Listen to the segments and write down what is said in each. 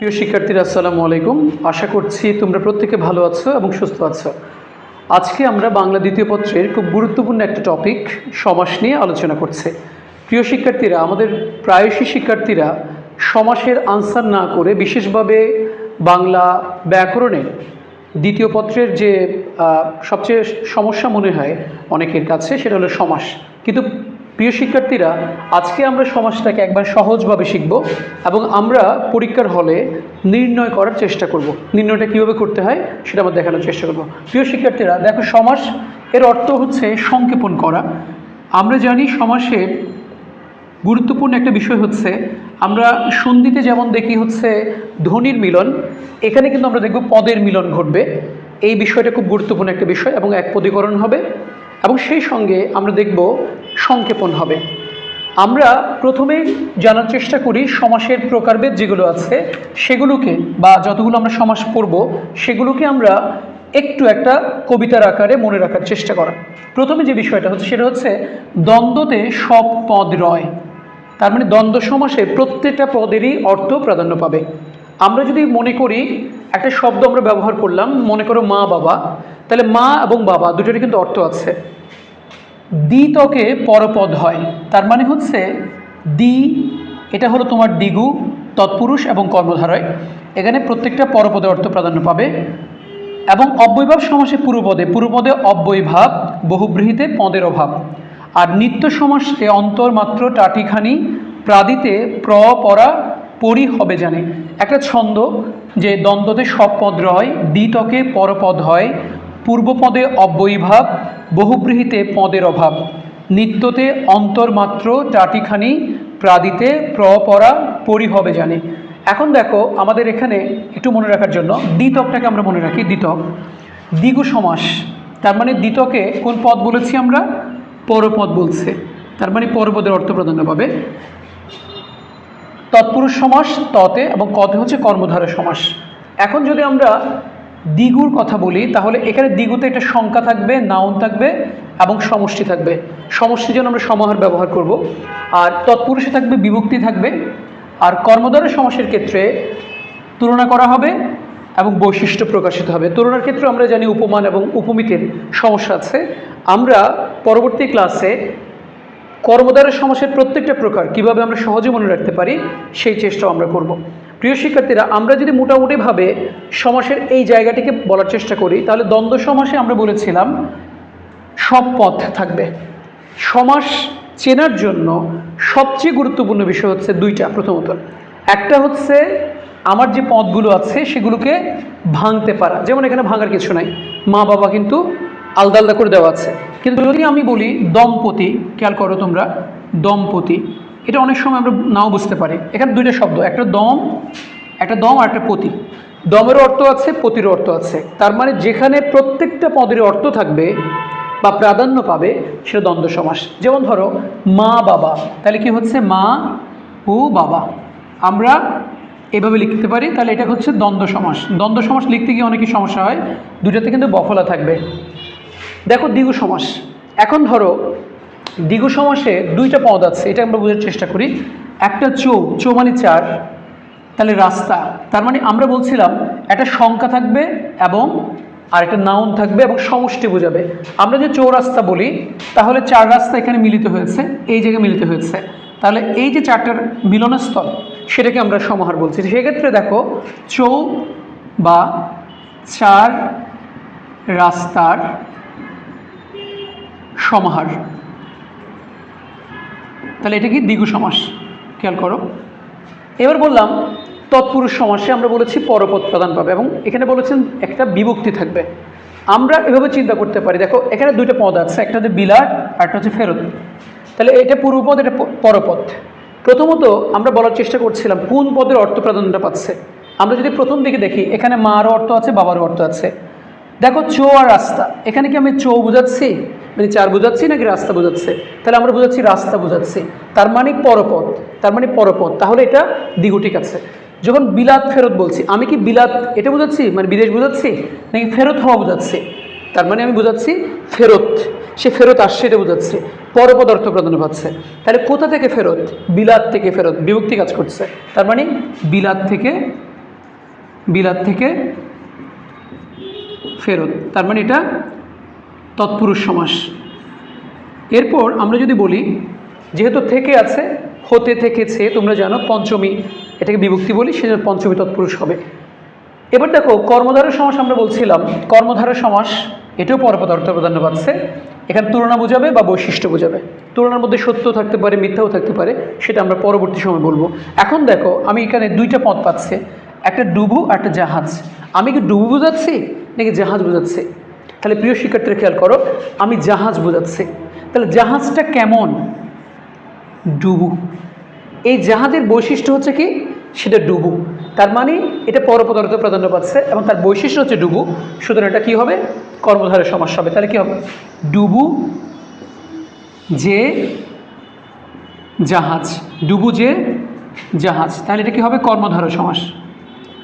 প্রিয় শিক্ষার্থীরা, আসসালামু আলাইকুম। আশা করছি তোমরা প্রত্যেকে ভালো আছো এবং সুস্থ আছো। আজকে আমরা বাংলা দ্বিতীয় পত্রের খুব গুরুত্বপূর্ণ একটা টপিক সমাস নিয়ে আলোচনা করছে। প্রিয় শিক্ষার্থীরা, আমাদের প্রায়শই শিক্ষার্থীরা সমাসের আনসার না করে বিশেষভাবে বাংলা ব্যাকরণে দ্বিতীয় পত্রের যে সবচেয়ে সমস্যা মনে হয় অনেকের কাছে, সেটা হলো সমাস। কিন্তু প্রিয় শিক্ষার্থীরা, আজকে আমরা সমাজটাকে একবার সহজভাবে শিখব এবং আমরা পরীক্ষার হলে নির্ণয় করার চেষ্টা করব। নির্ণয়টা কীভাবে করতে হয় সেটা আমরা দেখানোর চেষ্টা করব। প্রিয় শিক্ষার্থীরা, দেখো সমাস এর অর্থ হচ্ছে সংক্ষেপণ করা। আমরা জানি সমাসের গুরুত্বপূর্ণ একটা বিষয় হচ্ছে, আমরা সন্ধিতে যেমন দেখি হচ্ছে ধ্বনির মিলন, এখানে কিন্তু আমরা দেখব পদের মিলন ঘটবে। এই বিষয়টা খুব গুরুত্বপূর্ণ একটা বিষয় এবং এক পদীকরণ হবে। এবং সেই সঙ্গে আমরা দেখব সংক্ষেপণ হবে। আমরা প্রথমে জানার চেষ্টা করি সমাসের প্রকারভেদ যেগুলো আছে, সেগুলোকে বা যতগুলো আমরা সমাস পড়ব, সেগুলোকে আমরা একটু একটা কবিতার আকারে মনে রাখার চেষ্টা করা। প্রথমে যে বিষয়টা হচ্ছে সেটা হচ্ছে, দ্বন্দ্বতে সব পদ রয়। তার মানে দ্বন্দ্ব সমাসে প্রত্যেকটা পদেরই অর্থ প্রাধান্য পাবে। আমরা যদি মনে করি, একটা শব্দ আমরা ব্যবহার করলাম, মনে করো মা, বাবা, তাহলে মা এবং বাবা দুটোরই কিন্তু অর্থ আছে। দ্বিতকে পরপদ হয়। তার মানে হচ্ছে দ্বি, এটা হলো তোমার দিগু তৎপুরুষ এবং কর্মধারয়। এখানে প্রত্যেকটা পরপদে অর্থ প্রাধান্য পাবে। এবং অব্যয়ভাব সমাসে পূর্বপদে। পূর্বপদে অব্যয়ভাব, বহুব্রীহিতে পদের অভাব। আর নিত্য সমাসে অন্তর মাত্র টাটিখানি, প্রাদিতে প্র, পরা, পরি হবে জানে। একটা ছন্দ যে দ্বন্দ্বতে সব পদ রয়, দ্বিতকে পরপদ হয়। পূর্বপদে অব্যয়ীভাব বহুব্রীহিতে পদের অভাব। নিত্যতে অন্তর্মাত্র টাটিখানি প্রাদিতে প্রপরা পরি হবে জানে। এখন দেখো আমাদের এখানে একটু মনে রাখার জন্য দ্বিতকটাকে আমরা মনে রাখি, দ্বিতক। দ্বিগু সমাস, তার মানে দ্বিতকে কোন পদ বলেছি আমরা? পরপদ বলছে। তার মানে পরপদের অর্থ প্রাধান্য পাবে। তৎপুরুষ সমাস, ততে এবং কতে হচ্ছে কর্মধারয় সমাস। এখন যদি আমরা দ্বিগুর কথা বলি, তাহলে এখানে দ্বিগুতে একটা সংখ্যা থাকবে নাউন থাকবে এবং সমষ্টি থাকবে। সমষ্টির জন্য আমরা সমাহার ব্যবহার করব। আর তৎপুরুষে থাকবে, বিভক্তি থাকবে। আর কর্মদ্বারের সমাসের ক্ষেত্রে তুলনা করা হবে এবং বৈশিষ্ট্য প্রকাশিত হবে। তুলনার ক্ষেত্রে আমরা জানি উপমান এবং উপমিতের সমস্যা আছে। আমরা পরবর্তী ক্লাসে কর্মদ্বারের সমাসের প্রত্যেকটা প্রকার কীভাবে আমরা সহজে মনে রাখতে পারি, সেই চেষ্টাও আমরা করব। প্রিয় শিক্ষার্থীরা, আমরা যদি মোটামুটিভাবে সমাসের এই জায়গাটিকে বলার চেষ্টা করি, তাহলে দ্বন্দ্ব সমাসে আমরা বলেছিলাম সব পথ থাকবে। সমাস চেনার জন্য সবচেয়ে গুরুত্বপূর্ণ বিষয় হচ্ছে দুইটা, প্রথমত। একটা হচ্ছে আমার যে পথগুলো আছে, সেগুলোকে ভাঙতে পারা। যেমন এখানে ভাঙার কিছু নাই। মা বাবা কিন্তু আলাদা আলাদা করে দেওয়া আছে। কিন্তু যদি আমি বলি দম্পতি, খেয়াল করো তোমরা, দম্পতি। এটা অনেক সময় আমরা নাও বুঝতে পারি। এখানে দুইটা শব্দ, একটা দম একটা দম আর একটা পতি। দমের অর্থ আছে, পতির অর্থ আছে। তার মানে যেখানে প্রত্যেকটা পদের অর্থ থাকবে বা প্রাধান্য পাবে, সেটা দ্বন্দ্ব সমাস। যেমন ধরো, মা, বাবা। তাহলে কি হচ্ছে? মা, ও, বাবা। আমরা এভাবে লিখতে পারি, তাহলে এটা হচ্ছে দ্বন্দ্ব সমাস। দ্বন্দ্ব সমাস লিখতে গিয়ে অনেকই সমস্যা হয়। দুটাতে কিন্তু বফলা থাকবে। দেখো দ্বিগু সমাস। এখন ধরো দ্বিগু সমাসে দুইটা পদ আছে, এটা আমরা বোঝার চেষ্টা করি। একটা চৌ চৌ মানে চার, তাহলে রাস্তা। তার মানে আমরা বলছিলাম একটা সংখ্যা থাকবে এবং আর একটা নাউন থাকবে এবং সমষ্টি বোঝাবে। আমরা যে চৌরাস্তা বলি, তাহলে চার রাস্তা এখানে মিলিত হয়েছে, এই জায়গায় মিলিত হয়েছে। তাহলে এই যে চারটার মিলনস্থল, সেটাকে আমরা সমাহার বলছি। সেক্ষেত্রে দেখো, চৌ বা চার রাস্তার সমাহার। তাহলে এটা কি দ্বিগু সমাস? খেয়াল করো। এবার বললাম, তৎপুরুষ সমাসে আমরা বলেছি পরপদ প্রদান পাবে এবং এখানে বলেছেন একটা বিভক্তি থাকবে। আমরা এভাবে চিন্তা করতে পারি। দেখো, এখানে দুইটা পদ আছে, একটা হচ্ছে বিলাট আর একটা হচ্ছে ফেরত। তাহলে এটা পূর্বপদ, এটা পরপদ। প্রথমত আমরা বলার চেষ্টা করছিলাম কোন পদের অর্থ প্রাধান্যটা পাচ্ছে। আমরা যদি প্রথম দিকে দেখি, এখানে মারও অর্থ আছে, বাবারও অর্থ আছে। দেখো চো আর রাস্তা। এখানে কি আমি চো বোঝাচ্ছি? মানে চার বোঝাচ্ছি নাকি রাস্তা বোঝাচ্ছে? তাহলে আমরা বোঝাচ্ছি রাস্তা বোঝাচ্ছি। তার মানে পরপথ। তার মানে পরপথ। তাহলে এটা দ্বিগু ঠিক আছে। যখন বিলাত ফেরত বলছি, আমি কি বিলাত এটা বোঝাচ্ছি? মানে বিদেশ বোঝাচ্ছি? নাকি ফেরত হওয়া বোঝাচ্ছি? তার মানে আমি বোঝাচ্ছি ফেরত। সে ফেরত আসছে এটা বোঝাচ্ছে। পরপদ অর্থ প্রাধান্য পাচ্ছে তাহলে কোথা থেকে ফেরত? বিলাত থেকে ফেরত। বিভক্তি কাজ করছে। তার মানে বিলাত থেকে বিলাত থেকে ফেরত। তার মানে এটা তৎপুরুষ সমাস। এরপর আমরা যদি বলি, যেহেতু থেকে আছে, হতে থেকেছে তোমরা জানো, পঞ্চমী, এটাকে বিভক্তি বলি, সেজন্য পঞ্চমী তৎপুরুষ হবে। এবার দেখো কর্মধারয় সমাস আমরা বলছিলাম। কর্মধারয় সমাস, এটাও পরপদ অর্থ প্রাধান্য পাচ্ছে। এখানে তুলনা বোঝাবে বা বৈশিষ্ট্য বোঝাবে। তুলনার মধ্যে সত্য থাকতে পারে, মিথ্যাও থাকতে পারে, সেটা আমরা পরবর্তী সময় বলব। এখন দেখো, আমি এখানে দুইটা পথ পাচ্ছে। একটা ডুবু, একটা জাহাজ। আমি কি ডুবু বোঝাচ্ছি? নাকি জাহাজ বোঝাচ্ছে? তাহলে প্রিয় শিক্ষার্থীরা খেয়াল করো, আমি জাহাজ বোঝাচ্ছি। তাহলে জাহাজটা কেমন? ডুবু। এই জাহাজের বৈশিষ্ট্য হচ্ছে কি? সেটা ডুবু। তার মানে এটা পরপদার্থ প্রাধান্য পাচ্ছে এবং তার বৈশিষ্ট্য হচ্ছে ডুবু। সুতরাং এটা কী হবে? কর্মধারের সমস্যা হবে। তাহলে কী হবে? ডুবু যে জাহাজ। ডুবু যে জাহাজ। তাহলে এটা কী হবে? কর্মধারয় সমাস।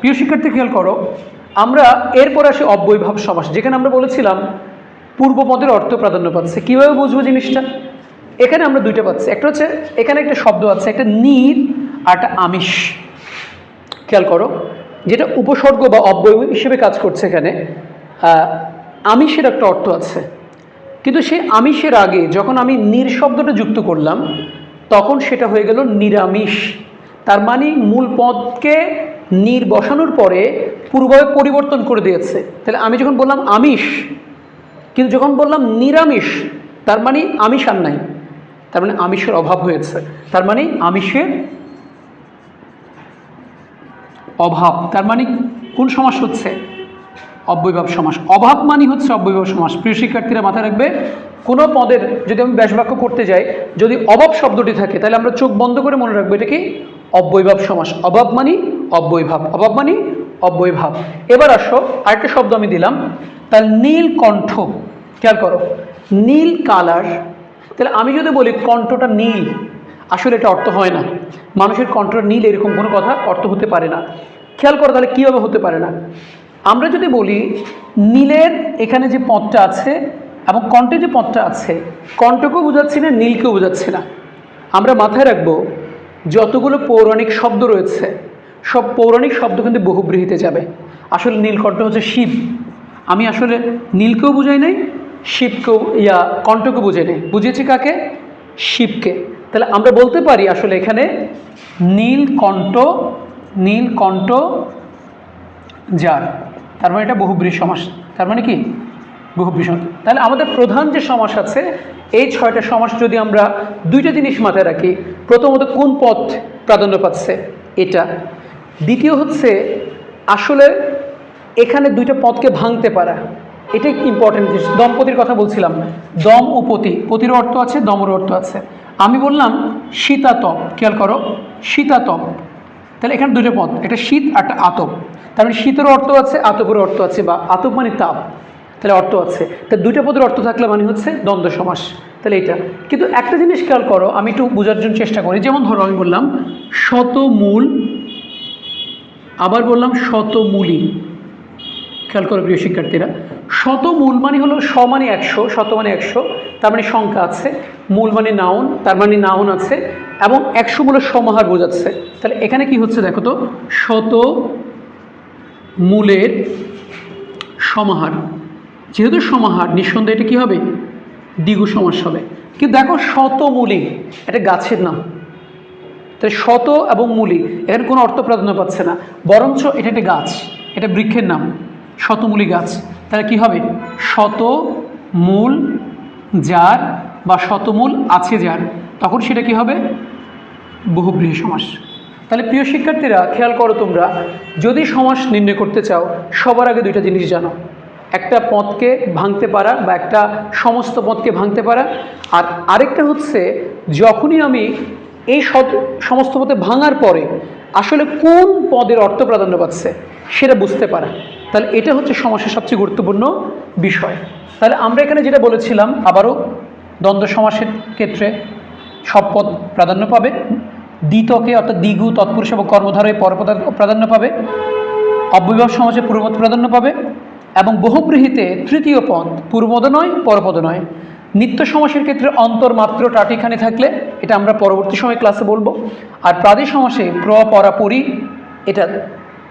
প্রিয় শিক্ষার্থী, খেয়াল করো আমরা এরপর আসি অব্যয়ভাব সমাস, যেখানে আমরা বলেছিলাম পূর্বপদের অর্থ প্রাধান্য পাচ্ছে। কীভাবে বুঝব জিনিসটা? এখানে আমরা দুইটা পাচ্ছি। একটা হচ্ছে, এখানে একটা শব্দ আছে, একটা নীর আর একটা আমিষ। খেয়াল করো, যেটা উপসর্গ বা অব্যয় হিসেবে কাজ করছে এখানে আমিষের একটা অর্থ আছে। কিন্তু সেই আমিষের আগে যখন আমি নির শব্দটা যুক্ত করলাম, তখন সেটা হয়ে গেল নিরামিষ। তার মানে মূল পদকে নির বসানোর পরে পূর্বভাবে পরিবর্তন করে দিয়েছে। তাহলে আমি যখন বললাম আমিষ, কিন্তু যখন বললাম নিরামিষ, তার মানে আমিষ আর নাই। তার মানে আমিষের অভাব হয়েছে। তার মানে আমিষের অভাব। তার মানে কোন সমাস হচ্ছে? অব্যয়ভাব সমাস। অভাব মানে হচ্ছে অব্যয়ভাব সমাস। প্রিয় শিক্ষার্থীরা মাথায় রাখবে, কোনো পদের যদি আমি ব্যাসবাক্য করতে যাই, যদি অভাব শব্দটি থাকে, তাহলে আমরা চোখ বন্ধ করে মনে রাখব এটা কি? অব্যয়ভাব সমাস। অভাব মানি অব্যয়ভাব। অভাব মানি অব্যয়ভাব। এবার আসো, আরেকটা শব্দ আমি দিলাম। তার নীল কণ্ঠ, খেয়াল করো, নীল কালার। তাহলে আমি যদি বলি কণ্ঠটা নীল, আসলে এটা অর্থ হয় না। মানুষের কণ্ঠটা নীল এরকম কোনো কথা অর্থ হতে পারে না। খেয়াল করো তাহলে কীভাবে হতে পারে না। আমরা যদি বলি নীলের এখানে যে পথটা আছে এবং কণ্ঠে যে পথটা আছে, কণ্ঠকেও বোঝাচ্ছি না, নীলকেও বোঝাচ্ছি না। আমরা মাথায় রাখব, যতগুলো পৌরাণিক শব্দ রয়েছে সব পৌরাণিক শব্দ কিন্তু বহুব্রীহিতে যাবে। আসলে নীলকণ্ঠ হচ্ছে শিব। আমি আসলে নীলকেও বুঝাই নাই, শিবকেও, ইয়া কণ্ঠকে বুঝে নেই। বুঝিয়েছি কাকে? শিবকে। তাহলে আমরা বলতে পারি আসলে এখানে নীলকণ্ঠ নীলকণ্ঠ যার। তার মানে এটা বহুব্রী সমাস। তার মানে কি? বহুব্রী সমাস। তাহলে আমাদের প্রধান যে সমাস আছে, এই ছয়টা সমাস যদি আমরা দুইটা জিনিস মাথায় রাখি, প্রথমত কোন পথ প্রাধান্য পাচ্ছে? এটা। দ্বিতীয় হচ্ছে আসলে এখানে দুইটা পদকে ভাঙতে পারা। এটাই ইম্পর্টেন্ট জিনিস। দম্পতির কথা বলছিলাম। দম ও পতি। পতির অর্থ আছে, দমর অর্থ আছে। আমি বললাম শীতাতপ খেয়াল করো শীতাতপ তাহলে এখানে দুটো পদ একটা শীত আর একটা আতপ। তার মানে শীতের অর্থ আছে, আতপের অর্থ আছে, বা আতপ মানে তাপ। তাহলে অর্থ আছে। তা দুইটা পদের অর্থ থাকলে মানে হচ্ছে দ্বন্দ্ব সমাস। তাহলে এটা। কিন্তু একটা জিনিস খেয়াল করো, আমি একটু বোঝার জন্য চেষ্টা করি। যেমন ধরো, আমি বললাম শতমূল আবার বললাম শতমূলী খেয়াল করো প্রিয় শিক্ষার্থীরা। শত মূল মানে হলো শ মানে একশো শত মানে একশো, তার মানে সংখ্যা আছে। মূল মানে নাউন, তার মানে নাউন আছে এবং একশো মূলের সমাহার বোঝাচ্ছে। তাহলে এখানে কি হচ্ছে দেখো তো? শত মূলের সমাহার। যেহেতু সমাহার, নিঃসন্দেহে এটা কী হবে? দ্বিগু সমাস হবে। কিন্তু দেখো শতমূলী এটা গাছের নাম। তাই শত এবং মূলি এখানে কোনো অর্থ প্রাধান্য পাচ্ছে না। বরঞ্চ এটা একটা গাছ, এটা বৃক্ষের নাম, শতমূলী গাছ। তাহলে কি হবে? শত মূল যার বা শতমূল আছে যার, তখন সেটা কি হবে? বহুব্রীহি সমাস। তাহলে প্রিয় শিক্ষার্থীরা, খেয়াল করো তোমরা, যদি সমাস নির্ণয় করতে চাও, সবার আগে দুইটা জিনিস জানো। একটা পথকে ভাঙতে পারা বা একটা সমস্ত পথকে ভাঙতে পারা। আর আরেকটা হচ্ছে, যখনই আমি এই সমস্ত পথে ভাঙার পরে আসলে কোন পদের অর্থ প্রাধান্য পাচ্ছে সেটা বুঝতে পারা। তাহলে এটা হচ্ছে সমাসের সবচেয়ে গুরুত্বপূর্ণ বিষয়। তাহলে আমরা এখানে যেটা বলেছিলাম, আবারও দ্বন্দ্ব সমাসের ক্ষেত্রে সব পদ প্রাধান্য পাবে। দ্বিতকে অর্থাৎ দ্বিগু, তৎপুরুষ এবং কর্মধারয় পরপদ প্রাধান্য পাবে। অব্যয়ভাব সমাজে পূর্বপদ প্রাধান্য পাবে। এবং বহুব্রীহিতে তৃতীয় পদ পূর্বপদ নয়, পরপদ নয়। নিত্য সমাসের ক্ষেত্রে অন্তর মাত্র টাটিখানে থাকলে এটা আমরা পরবর্তী সময় ক্লাসে বলব। আর প্রাদে সমাসে প্র, পরা, পরি, এটা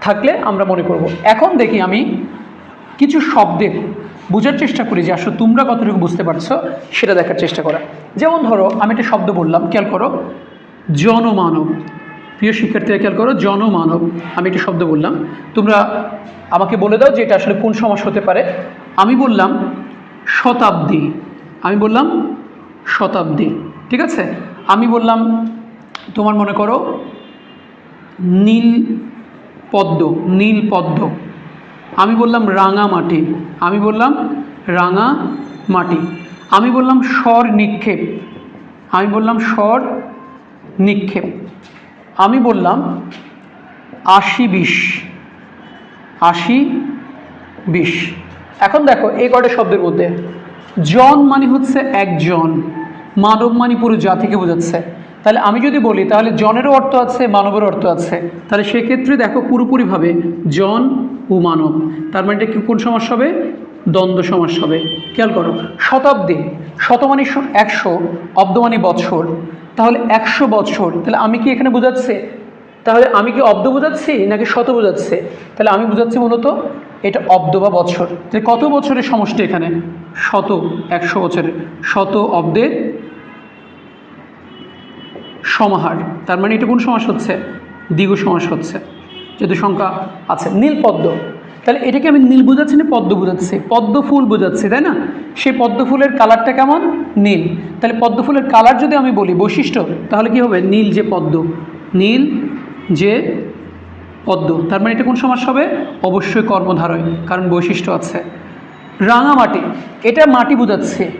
থাকলে আমরা মনে করব। এখন দেখি আমি কিছু শব্দের বোঝার চেষ্টা করি যে আসলে তোমরা কতটুকু বুঝতে পারছ, সেটা দেখার চেষ্টা করা। যেমন ধরো, আমি একটা শব্দ বললাম, খেয়াল করো, জনমানব। প্রিয় শিক্ষার্থীরা, খেয়াল করো, জনমানব। আমি একটা শব্দ বললাম, তোমরা আমাকে বলে দাও যে এটা আসলে কোন সমাস হতে পারে। আমি বললাম শতাব্দী। আমি বললাম শতাব্দী, ঠিক আছে? আমি বললাম, তোমার মনে করো, নীল পদ্ম নীল পদ্ম। আমি বললাম রাঙা মাটি। আমি বললাম রাঙা মাটি। আমি বললাম স্বর নিক্ষেপ। আমি বললাম স্বর নিক্ষেপ। আমি বললাম আশি বিশ। আশি বিশ। এখন দেখো, এই কটা শব্দের মধ্যে? জন মানে হচ্ছে একজন, মানব মানে পুরো জাতিকে বোঝাচ্ছে। তাহলে আমি যদি বলি, তাহলে জনেরও অর্থ আছে মানবের অর্থ আছে। তাহলে সেক্ষেত্রে দেখো পুরোপুরিভাবে জন ও মানব। তার মানে এটা কোন সমাস হবে? দ্বন্দ্ব সমাস হবে। খেয়াল করো, শতাব্দী শতমানি একশো অব্দমানি বৎসর। তাহলে একশো বৎসর, তাহলে আমি কি এখানে বোঝাচ্ছে? তাহলে আমি কি অব্দ বোঝাচ্ছি নাকি শত বোঝাচ্ছে? তাহলে আমি বোঝাচ্ছি মূলত এটা অব্দ বা বৎসর তাহলে কত বছরের সমষ্টি এখানে? শত, একশো বছরের। শত অব্দে সমাহার। তার মানে এটা কোন সমাস হচ্ছে? দ্বিগু সমাস হচ্ছে। যেহেতু সংখ্যা আছে, নীল পদ্ম। তাহলে এটাকে আমি নীল বোঝাচ্ছি না, পদ্ম বোঝাচ্ছি? পদ্ম ফুল বোঝাচ্ছি, তাই না? সেই পদ্ম ফুলের কালারটা কেমন? নীল। তাহলে পদ্ম ফুলের কালার যদি আমি বলি, বৈশিষ্ট্য, তাহলে কি হবে? নীল যে পদ্ম, নীল যে পদ্ম, তার মানে এটা কোন সমাস হবে? অবশ্যই কর্মধারয়, কারণ বৈশিষ্ট্য আছে। রাঙা মাটি, এটা মাটি বোঝাচ্ছে,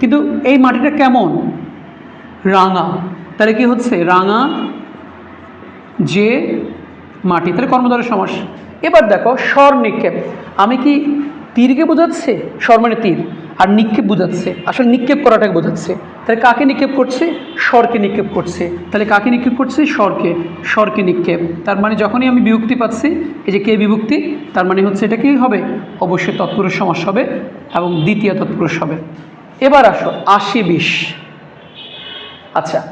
কিন্তু এই মাটিটা কেমন? রাঙা। তাহলে কি হচ্ছে? রাঙা যে মাটি, তাহলে কর্মধারের সমাস। এবার দেখো স্বর নিক্ষেপ, আমি কি তীরকে বোঝাচ্ছে? স্বর মানে তীর। আর নিক্ষেপ বোঝাচ্ছে। আসলে নিক্ষেপ করাটাকে বোঝাচ্ছে। তাহলে কাকে নিক্ষেপ করছে? স্বরকে নিক্ষেপ করছে। তাহলে কাকে নিক্ষেপ করছে? স্বরকে। স্বরকে নিক্ষেপ। তার মানে যখনই আমি বিভক্তি পাচ্ছি, এই যে কে বিভক্তি, তার মানে হচ্ছে এটা কি হবে? অবশ্যই তৎপুরুষ সমাস হবে এবং দ্বিতীয় তৎপুরুষ হবে। এবার আসো, আশি বিশ। আচ্ছা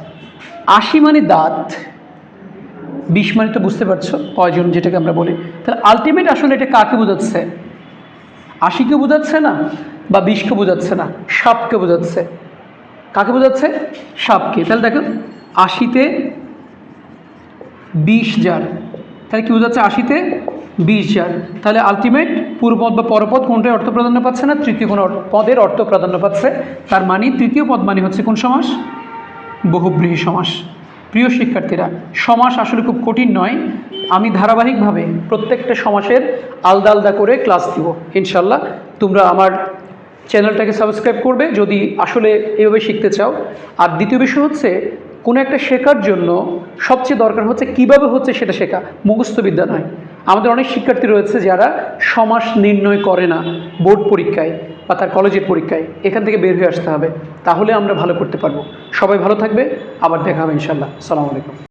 আশি মানে দাঁত বিষ মানে তো বুঝতে পারছ পয়জন যেটাকে আমরা বলি। তাহলে আলটিমেট আসলে এটা কাকে বোঝাচ্ছে? আশিকে বোঝাচ্ছে না? বা বিষকে বোঝাচ্ছে না, সাপকে বোঝাচ্ছে। কাকে বোঝাচ্ছে? সাপকে। তাহলে দেখো, আশিতে বিশ জার তাহলে কি বোঝাচ্ছে আশিতে বিশ জার তাহলে আলটিমেট পূর্বপদ বা পরপদ কোনটাই অর্থ প্রাধান্য পাচ্ছে না? তৃতীয় কোনো পদের অর্থ প্রাধান্য পাচ্ছে। তার মানে তৃতীয় পদ মানে হচ্ছে কোন সমাস? বহুব্রীহী সমাস। প্রিয় শিক্ষার্থীরা, সমাস আসলে খুব কঠিন নয়। আমি ধারাবাহিকভাবে প্রত্যেকটা সমাসের আলাদা আলাদা করে ক্লাস দিব। ইনশাল্লাহ তোমরা আমার চ্যানেলটাকে সাবস্ক্রাইব করবে যদি আসলে এভাবে শিখতে চাও। আর দ্বিতীয় বিষয় হচ্ছে, কোনো একটা শেখার জন্য সবচেয়ে দরকার হচ্ছে কীভাবে হচ্ছে সেটা শেখা। মুখস্থ বিদ্যা নয়। আমাদের অনেক শিক্ষার্থী রয়েছে যারা সমাস নির্ণয় করে না, বোর্ড পরীক্ষায় বা তার কলেজের পরীক্ষায়। এখান থেকে বের হয়ে আসতে হবে। তাহলে আমরা ভালো করতে পারব। সবাই ভালো থাকবে। আবার দেখা হবে ইনশাল্লাহ সালামু আলাইকুম।